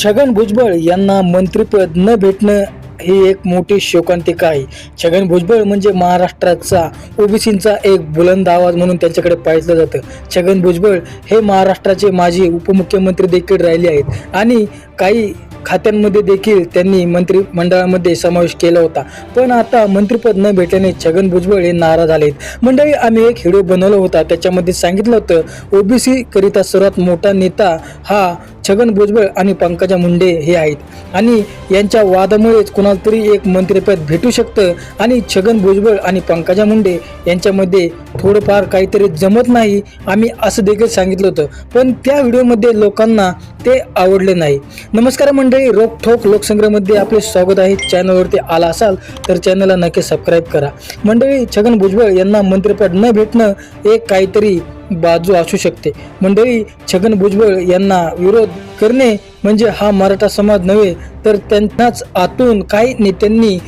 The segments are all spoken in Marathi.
छगन भुजबळ यांना मंत्रिपद न भेटणं ही एक मोठी शोकांतिका आहे. छगन भुजबळ म्हणजे महाराष्ट्राचा ओबीसींचा एक बुलंद आवाज म्हणून त्यांच्याकडे पाहिलं जातं. छगन भुजबळ हे महाराष्ट्राचे माजी उपमुख्यमंत्री देखील राहिले आहेत आणि काही खात्यांमध्ये देखील त्यांनी मंत्रिमंडळामध्ये समावेश केला होता. पण आता मंत्रिपद न भेटल्याने छगन भुजबळ हे नाराज आलेत मंडळी आम्ही एक व्हिडिओ बनवला होता. त्याच्यामध्ये सांगितलं होतं ओबीसी करिता सर्वात मोठा नेता हा छगन भुजबळ आणि पंकजा मुंडे हे आहेत. आणि यांच्या वादामुळेच कुणाला तरी एक मंत्रिपद भेटू शकतं. आणि छगन भुजबळ आणि पंकजा मुंडे यांच्यामध्ये थोडंफार काहीतरी जमत नाही आम्ही असं देखील सांगितलं होतं. पण त्या व्हिडिओमध्ये लोकांना ते आवडले नाही. नमस्कार मंडळी रोखोक लोकसंग्रहमध्ये आपले स्वागत आहे. चॅनलवरती आला असाल तर चॅनलला नक्की सबस्क्राईब करा. मंडळी छगन भुजबळ यांना मंत्रिपद न भेटणं एक काहीतरी बाजू असू शकते. मंडळी छगन भुजबळ यांना विरोध करणे म्हणजे हा मराठा समाज नव्हे तर त्यांनाच आतून काही नेत्यांनी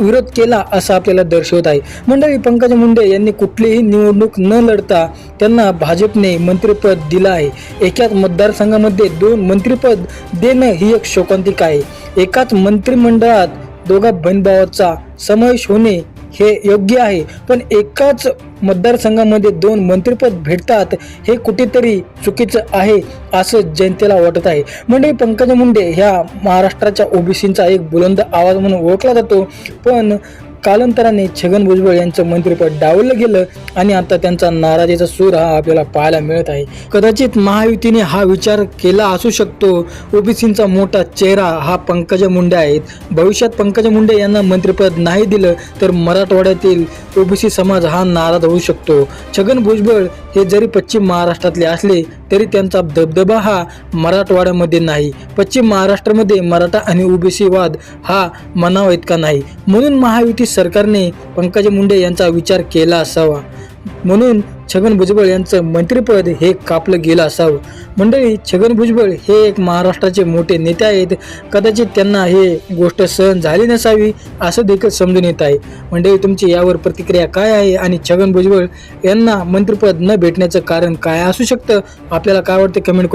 विरोध केला असं आपल्याला दर्शवत आहे. मंडळी पंकज मुंडे यांनी कुठलीही निवडणूक न लढता त्यांना भाजपने मंत्रिपद दिलं आहे. एकाच मतदारसंघामध्ये दोन मंत्रिपद देणं ही एक शोकांतिका आहे. एकाच मंत्रिमंडळात दोघा बहीणभावाचा समावेश होणे हे योग्य आहे. पण एकाच मतदारसंघामध्ये दोन मंत्रिपद भेटतात हे कुठेतरी चुकीचं आहे असं जनतेला वाटत आहे. म्हणजे पंकजा मुंडे ह्या महाराष्ट्राच्या ओबीसींचा एक बुलंद आवाज म्हणून ओळखला जातो. पण कालांतराने छगन भुजबळ यांचं मंत्रिपद डावलं गेलं आणि आता त्यांचा नाराजीचा सूर हा आपल्याला पाहायला मिळत आहे. कदाचित महायुतीने हा विचार केला असू शकतो. ओबीसींचा मोठा चेहरा हा पंकजा मुंडे आहेत. भविष्यात पंकजा मुंडे यांना मंत्रिपद नाही दिलं तर मराठवाड्यातील ओबीसी समाज हा नाराज होऊ शकतो. छगन भुजबळ हे जरी पश्चिम महाराष्ट्रातले असले तरी त्यांचा दबदबा हा मराठवाड्यामध्ये नाही. पश्चिम महाराष्ट्रामध्ये मराठा आणि ओबीसी वाद हा मनावा इतका नाही. म्हणून महायुती सरकारने पंकजा मुंडे यांचा विचार केला असावा. म्हणून छगन भुजबळ यांचं मंत्रिपद हे कापलं गेलं असावं. मंडळी छगन भुजबळ हे एक महाराष्ट्राचे मोठे नेते आहेत. कदाचित त्यांना हे गोष्ट सहन झाली नसावी असं देखील समजून येत आहे. मंडळी तुमची यावर प्रतिक्रिया काय आहे आणि छगन भुजबळ यांना मंत्रिपद न भेटण्याचं कारण काय असू शकतं? आपल्याला काय वाटतं? कमेंट